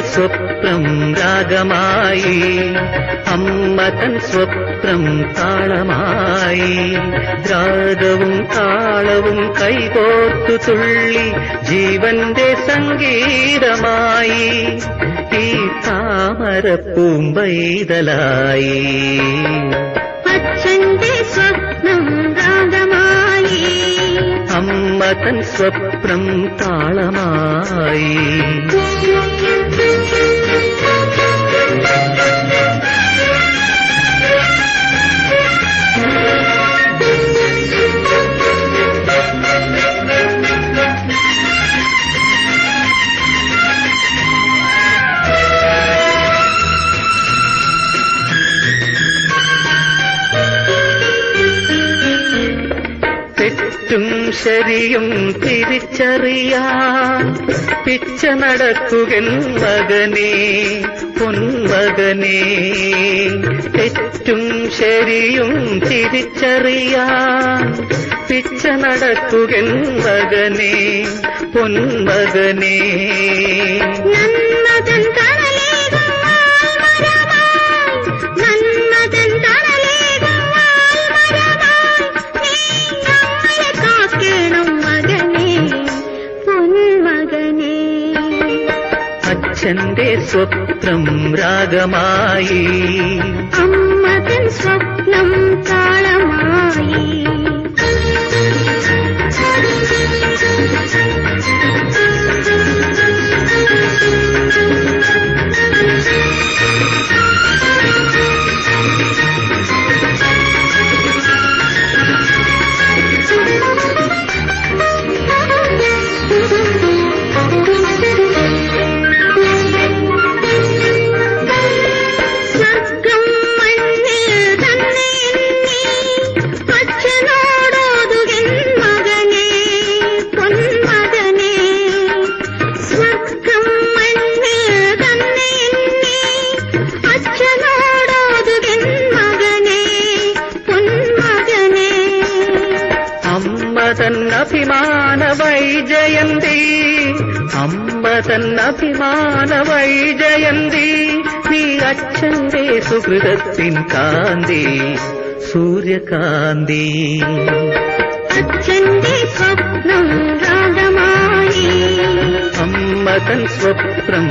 സ്വപ്നം രാഗമായി. അമ്മ തൻ സ്വപ്നം താളമായി. രാഗവും താളവും കൈകോർത്തു തുള്ളി ജീവന്റെ സംഗീതമായി. ഈ താമര അമ്മ തൻ സ്വപ്നം താളമായി തെറ്റും ശരിയും തിരിച്ചറിയാൻ പിച്ച നടക്കുകൻ മകനെ പൊന്മകനെ തെറ്റും ശരിയും തിരിച്ചറിയാൻ പിച്ച നടക്കുകൻ മകനെ പൊന്മകനെ അച്ഛന്റെ സ്വപ്നം രാഗമായി. അമ്മതൻ സ്വപ്നം താളമായി. അഭിമാന വൈജയന്തി അമ്മ തൻ അഭിമാന വൈജയന്തി നീ അച്ഛന്റെ സുഹൃതത്തിൻ കാന്തി സൂര്യകാന്തി അച്ഛന്റെ സ്വപ്നം രാഗമായി അമ്മ തൻ സ്വപ്നം